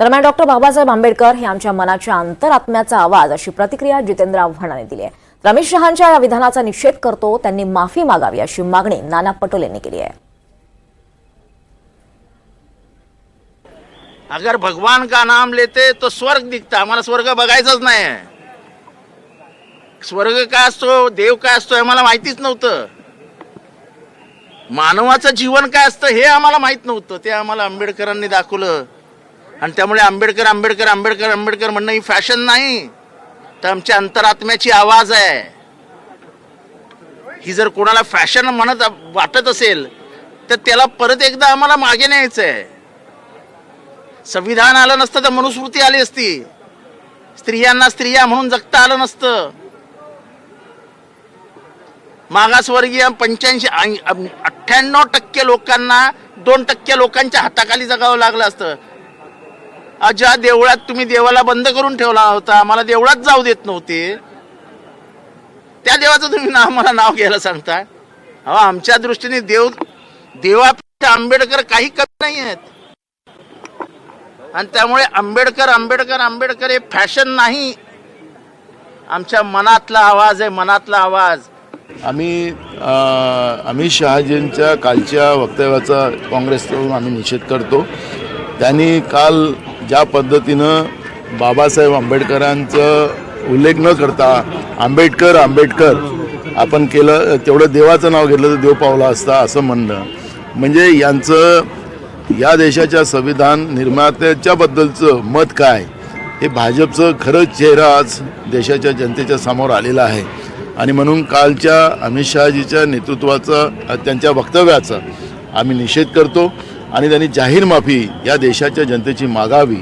दरम्यान डॉक्टर बाबासाहेब आंबेडकर हे आमच्या मनाच्या अंतरात्म्याचा आवाज अशी प्रतिक्रिया जितेंद्र आव्हाडांनी दिली आहे. तर अमित शहांच्या या विधानाचा निषेध करतो त्यांनी माफी मागावी अशी मागणी नाना पटोले यांनी केली आहे. अगर भगवान का नाम लेते तो स्वर्ग दिखता आम्हाला स्वर्ग बघायचाच नाही स्वर्ग काय असतो देव काय असतो हे आम्हाला माहितीच नव्हतं. मानवाचं जीवन काय असतं हे आम्हाला माहीत नव्हतं ते आम्हाला आंबेडकरांनी दाखवलं. आणि त्यामुळे आंबेडकर आंबेडकर आंबेडकर आंबेडकर म्हणणं ही फॅशन नाही. तर आमच्या अंतरात्म्याची आवाज आहे. ही जर कोणाला फॅशन म्हणत वाटत असेल तर त्याला परत एकदा आम्हाला मागे न्यायचं आहे संविधान आलं नसतं तर मनुस्मृती आली असती. स्त्रियांना स्त्रिया म्हणून जगता आलं नसतं. मागासवर्गीय पंच्याऐंशी अठ्ठ्याण्णव टक्के लोकांना दोन टक्के लोकांच्या हाताखाली जगावं लागलं असतं. ज्या देवळात तुम्ही देवाला बंद करून ठेवला होता मला देवळात जाऊ देत नव्हते. त्या देवाचं तुम्ही नाव मला नाव घ्यायला सांगताय. अहो आमच्या दृष्टीने देव देवापेक्षा आंबेडकर काही कमी नाही आहेत. आणि त्यामुळे आंबेडकर आंबेडकर आंबेडकर हे फॅशन नाही. आमच्या मनातला आवाज आहे मनातला आवाज. आम्ही अमित शहाजींच्या कालच्या वक्तव्याचा काँग्रेसकडून आम्ही निषेध करतो. त्यांनी काल ज्या पद्धतीनं बाबासाहेब आंबेडकरांचं उल्लेख न करता आंबेडकर आंबेडकर आपण केलं तेवढं देवाचं नाव घेतलं तर देव पावला असता असं म्हणणं. म्हणजे यांचं या देशाच्या संविधान निर्मात्याच्याबद्दलचं मत काय? हे भाजपचं खरंच चेहरा आज देशाच्या जनतेच्या समोर आलेला आहे. आणि म्हणून कालच्या अमित शहाजीच्या नेतृत्वाचा त्यांच्या वक्तव्याचा आम्ही निषेध करतो. आणि त्यांनी जाहीर माफी या देशाच्या जनतेची मागावी.